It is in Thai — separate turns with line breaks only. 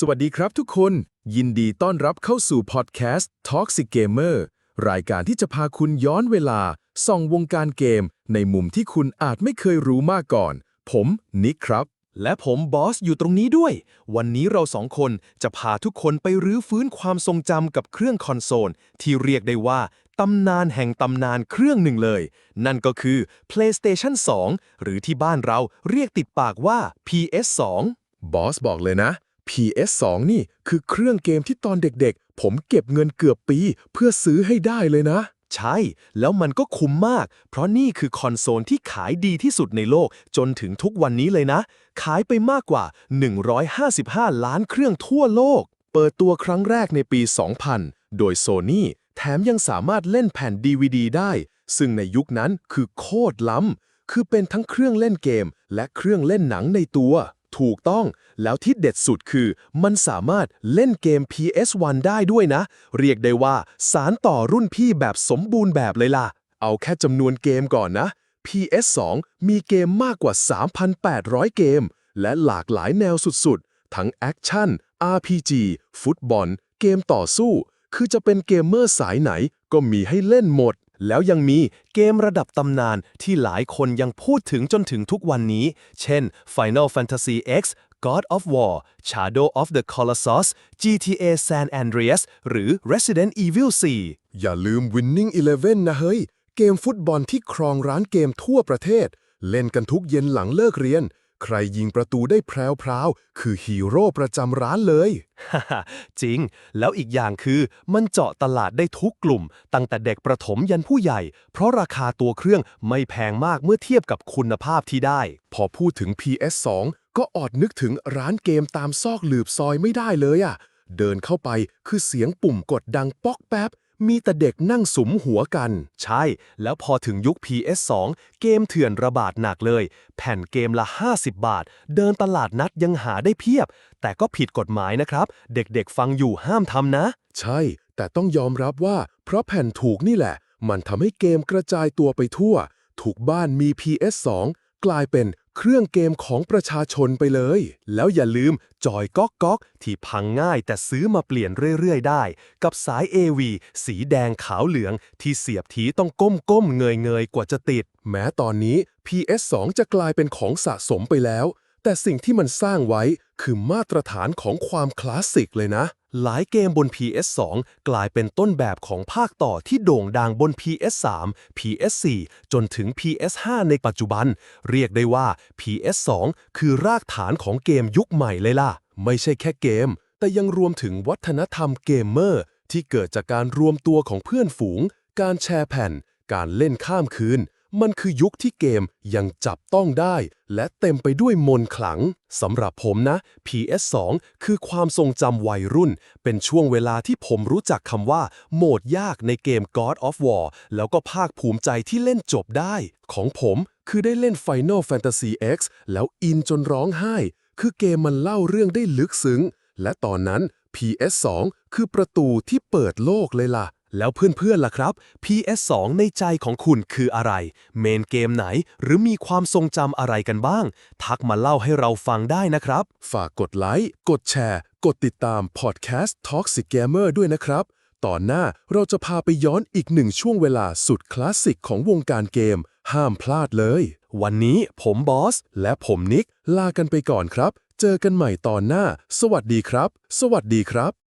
สวัสดีครับทุกคน ยินดีต้อนรับเข้าสู่พอดแคสต์ Toxic Gamer รายการที่จะพาคุณย้อนเวลา ส่องวงการเกม ในมุมที่คุณอาจไม่เคยรู้มาก่อน ผมนิกครับ
และผมบอสอยู่ตรงนี้ด้วย วันนี้เราสองคนจะพาทุกคนไปรื้อฟื้นความทรงจำกับเครื่องคอนโซล ที่เรียกได้ว่าตำนานแห่งตำนานเครื่องหนึ่งเลย นั่นก็คือ PlayStation 2 หรือที่บ้านเราเรียกติดปากว่า PS2
บอสบอกเลยนะ PS2 นี่คือเครื่องเกมที่ตอนเด็กๆ ผมเก็บเงินเกือบปีเพื่อซื้อให้ได้เลยนะ
ใช่ แล้วมันก็คุ้มมาก เพราะนี่คือคอนโซลที่ขายดีที่สุดในโลกจนถึงทุกวันนี้เลยนะ ขายไปมากกว่า 155 ล้านเครื่องทั่วโลก
เปิดตัวครั้งแรกในปี 2000 โดย Sony แถมยังสามารถเล่นแผ่น DVD ได้ ซึ่งในยุคนั้นคือโคตรล้ำคือเป็นทั้งเครื่องเล่นเกม และเครื่องเล่นหนังในตัว ถูกต้อง แล้วที่เด็ดสุดคือ มันสามารถเล่นเกม PS1 ได้ด้วยนะ เรียกได้ว่า สารต่อรุ่นพี่แบบสมบูรณ์แบบเลยล่ะ เอาแค่จำนวนเกมก่อนนะ PS2 มีเกมมากกว่า 3,800 เกม และหลากหลายแนวสุดๆ ทั้งแอคชั่น RPG ฟุตบอล เกมต่อสู้ คือจะเป็นเกมเมอร์สายไหนก็มีให้เล่นหมด
แล้วยังมีเกมระดับตำนานที่หลายคนยังพูดถึงจนถึงทุกวันนี้ เช่น Final Fantasy X God of War Shadow of the Colossus GTA San Andreas หรือ Resident Evil 4
อย่าลืม Winning Eleven นะเฮ้ย เกมฟุตบอลที่ครองร้านเกมทั่วประเทศ เล่นกันทุกเย็นหลังเลิกเรียน ใครยิงประตูได้แพรวๆคือฮีโร่ประจำร้านเลย
ฮ่าฮ่าจริง แล้วอีกอย่างคือมันเจาะตลาดได้ทุกกลุ่ม ตั้งแต่เด็กประถมยันผู้ใหญ่ เพราะราคาตัวเครื่องไม่แพงมากเมื่อเทียบกับคุณภาพที่ได้
พอพูดถึง PS2 ก็อดนึกถึงร้านเกมตามซอกหลืบซอยไม่ได้เลยอะ่ะ เดินเข้าไปคือเสียงปุ่มกดดังป๊อกแป๊บ มีแต่เด็กนั่งสุมหัวกัน
ใช่ แล้วพอถึงยุค PS2 เกมเถื่อนระบาดหนักเลย แผ่นเกมละ 50 บาท เดินตลาดนัดยังหาได้เพียบ แต่ก็ผิดกฎหมายนะครับ เด็กๆฟังอยู่ห้ามทำนะ
ใช่ แต่ต้องยอมรับว่า เพราะแผ่นถูกนี่แหละ มันทำให้เกมกระจายตัวไปทั่ว ถูกบ้านมี PS2 กลายเป็น เครื่องเกมของประชาชนไปเลย
แล้วอย่าลืมจอยก๊อกก๊อกที่พังง่ายแต่ซื้อมาเปลี่ยนเรื่อยๆ ได้ กับสาย AV สีแดงขาวเหลือง ที่เสียบทีต้องก้มๆเงยๆ กว่าจะติด
แม้ตอนนี้ PS2 จะกลายเป็นของสะสมไปแล้ว แต่สิ่งที่มันสร้างไว้คือมาตรฐานของความคลาสสิกเลยนะ
หลายเกมบน PS2 กลายเป็นต้นแบบของภาคต่อที่โด่งดังบน PS3 PS4 จนถึง PS5 ในปัจจุบัน เรียกได้ว่า PS2 คือรากฐานของเกมยุคใหม่เลยล่ะ
ไม่ใช่แค่เกม แต่ยังรวมถึงวัฒนธรรมเกมเมอร์ ที่เกิดจากการรวมตัวของเพื่อนฝูง การแชร์แผ่น การเล่นข้ามคืน มันคือยุคที่เกมยังจับต้องได้ และเต็มไปด้วยมนขลังสำหรับผมนะ PS2 คือความทรงจำวัยรุ่น เป็นช่วงเวลาที่ผมรู้จักคำว่า โหมดยากในเกม God of War แล้วก็ภาคภูมิใจที่เล่นจบได้ ของผมคือได้เล่น Final Fantasy X แล้วอินจนร้องไห้ คือเกมมันเล่าเรื่องได้ลึกซึ้ง และตอนนั้น PS2 คือประตูที่เปิดโลกเลยล่ะ
แล้วเพื่อนๆล่ะครับ PS2 ในใจของคุณคืออะไร เมนเกมไหน หรือมีความทรงจำอะไรกันบ้าง ทักมาเล่าให้เราฟังได้นะครับ
ฝากกดไลค์ กดแชร์ กดติดตามพอดแคสต์ Toxic Gamer ด้วยนะครับ ตอนหน้าเราจะพาไปย้อนอีกหนึ่งช่วงเวลาสุดคลาสสิกของวงการเกม ห้ามพลาดเลย
วันนี้ผมบอส
และผมนิก ลากันไปก่อนครับ เจอกันใหม่ตอนหน้า สวัสดีครับ สวัสดีครับ